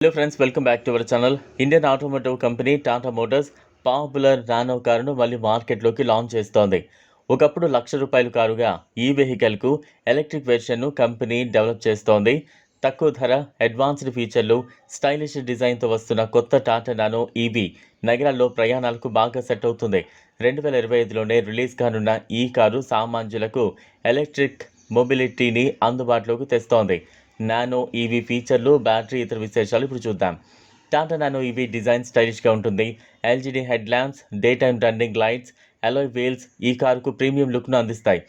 Hello friends welcome back to our channel Indian automotive company Tata Motors popular Nano కారును మళ్ళీ మార్కెట్లోకి launch చేస్తోంది. ఒకప్పుడు లక్ష రూపాయల కారుగా ఈ వెహికల్కు ఎలక్ట్రిక్ వెర్షన్ను కంపెనీ డెవలప్ చేస్తోంది. తక్కువ ధర అడ్వాన్స్డ్ ఫీచర్లు స్టైలిష్ డిజైన్తో వస్తున్న కొత్త టాటా నానో ఈవీ నగరాల్లో ప్రయాణాలకు బాగా సెట్ అవుతుంది. రెండు వేల ఇరవై ఐదులోనే రిలీజ్ కానున్న ఈ కారు సామాన్యులకు ఎలక్ట్రిక్ మొబిలిటీని అందుబాటులోకి తెస్తోంది. నానో ఈవీ ఫీచర్లు బ్యాటరీ ఇతర విశేషాలు ఇప్పుడు చూద్దాం. టాటా నానో ఈవీ డిజైన్ స్టైలిష్గా ఉంటుంది. LED head lamps day time running lights alloy wheels ఈ కారుకు ప్రీమియం లుక్ను అందిస్తాయి.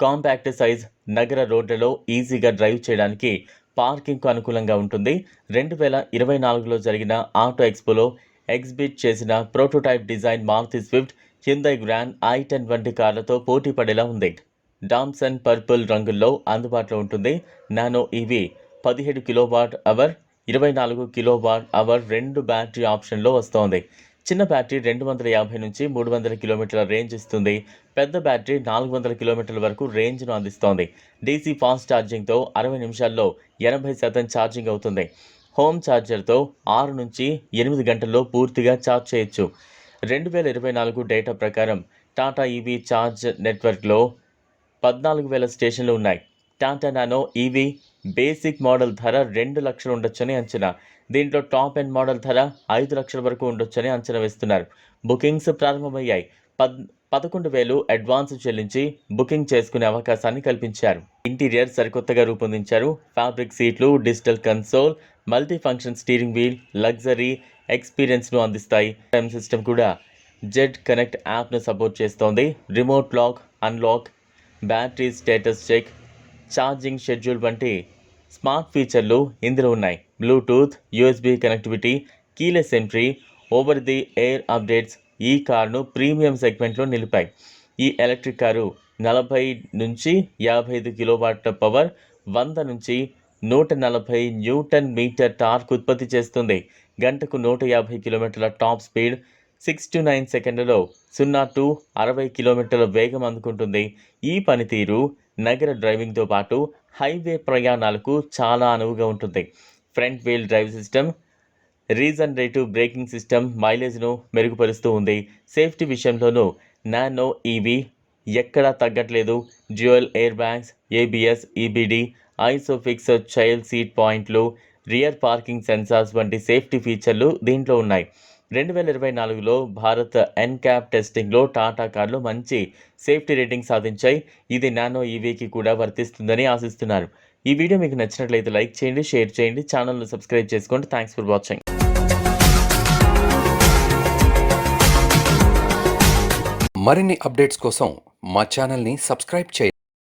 కాంపాక్ట్ సైజ్ నగర రోడ్లలో ఈజీగా డ్రైవ్ చేయడానికి పార్కింగ్కు అనుకూలంగా ఉంటుంది. రెండు వేల ఇరవై నాలుగులో జరిగిన ఆటో ఎక్స్పోలో ఎగ్జిబిట్ చేసిన prototype design Maruti Swift Hyundai Grand i ten వంటి కార్లతో పోటీ పడేలా ఉంది. డామ్సన్ పర్పుల్ రంగుల్లో అందుబాటులో ఉంటుంది. నానో ఇవి పదిహేడు కిలోవాట్ అవర్ ఇరవై నాలుగు కిలోవాట్ అవర్ రెండు బ్యాటరీ ఆప్షన్లో వస్తోంది. చిన్న బ్యాటరీ రెండు వందల యాభై నుంచి మూడు వందల కిలోమీటర్ల రేంజ్ ఇస్తుంది. పెద్ద బ్యాటరీ నాలుగు వందల కిలోమీటర్ల వరకు రేంజ్ను అందిస్తోంది. డీసీ ఫాస్ట్ ఛార్జింగ్తో అరవై నిమిషాల్లో ఎనభై శాతం ఛార్జింగ్ అవుతుంది. హోమ్ ఛార్జర్తో ఆరు నుంచి ఎనిమిది గంటల్లో పూర్తిగా ఛార్జ్ చేయొచ్చు. రెండు వేల ఇరవై నాలుగు డేటా ప్రకారం టాటా ఈవీ ఛార్జ్ నెట్వర్క్లో పద్నాలుగు వేల స్టేషన్లు ఉన్నాయి. Tata Nano EV basic model ధర రెండు లక్షలు ఉండొచ్చని అంచనా. దీంట్లో టాప్ ఎండ్ మోడల్ ధర ఐదు లక్షల వరకు ఉండొచ్చని అంచనా వేస్తున్నారు. బుకింగ్స్ ప్రారంభమయ్యాయి. పద్ పదకొండు వేలు అడ్వాన్స్ చెల్లించి బుకింగ్ చేసుకునే అవకాశాన్ని కల్పించారు. ఇంటీరియర్ సరికొత్తగా రూపొందించారు. ఫ్యాబ్రిక్ సీట్లు digital console multi function steering wheel luxury ఎక్స్పీరియన్స్ను అందిస్తాయి. టైమ్ సిస్టమ్ కూడా జెడ్ కనెక్ట్ యాప్ను సపోర్ట్ చేస్తోంది. Remote lock unlock battery status check charging schedule వంటి స్మార్ట్ ఫీచర్లు ఇందులో ఉన్నాయి. Bluetooth USB connectivity keyless entry over the air updates ఈ కారును ప్రీమియం సెగ్మెంట్లో నిలిపాయి. ఈ ఎలక్ట్రిక్ కారు నలభై నుంచి యాభై ఐదు కిలోవాట్ల పవర్ వంద నుంచి నూట నలభై న్యూటన్ మీటర్ టార్క్ ఉత్పత్తి చేస్తుంది. గంటకు నూట యాభై కిలోమీటర్ల top speed six to nine సెకండ్లలో సున్నా టు అరవై కిలోమీటర్ల వేగం అందుకుంటుంది. ఈ పనితీరు నగర డ్రైవింగ్తో పాటు హైవే ప్రయాణాలకు చాలా అనువుగా ఉంటుంది. Front wheel drive system regenerative braking system మైలేజ్ను మెరుగుపరుస్తూ ఉంది. సేఫ్టీ విషయంలోనూ నానో ఈవీ ఎక్కడా తగ్గట్లేదు. Dual air bags ABS EBD Isofix child seat పాయింట్లు రియర్ పార్కింగ్ సెన్సార్స్ వంటి సేఫ్టీ ఫీచర్లు దీంట్లో ఉన్నాయి. రెండు వేల ఇరవై నాలుగులో భారత్ ఎన్క్యాప్ టెస్టింగ్లో టాటా కార్లు మంచి సేఫ్టీ రేటింగ్ సాధించాయి. ఇది నానో ఈవీకి కూడా వర్తిస్తుందని ఆశిస్తున్నారు. ఈ వీడియో మీకు నచ్చినట్లయితే లైక్ చేయండి షేర్ చేయండి ఛానల్ను సబ్స్క్రైబ్ చేసుకోండి. Thanks for watching. మరిన్ని అప్డేట్స్ కోసం మా ఛానల్ని సబ్స్క్రైబ్ చేయండి.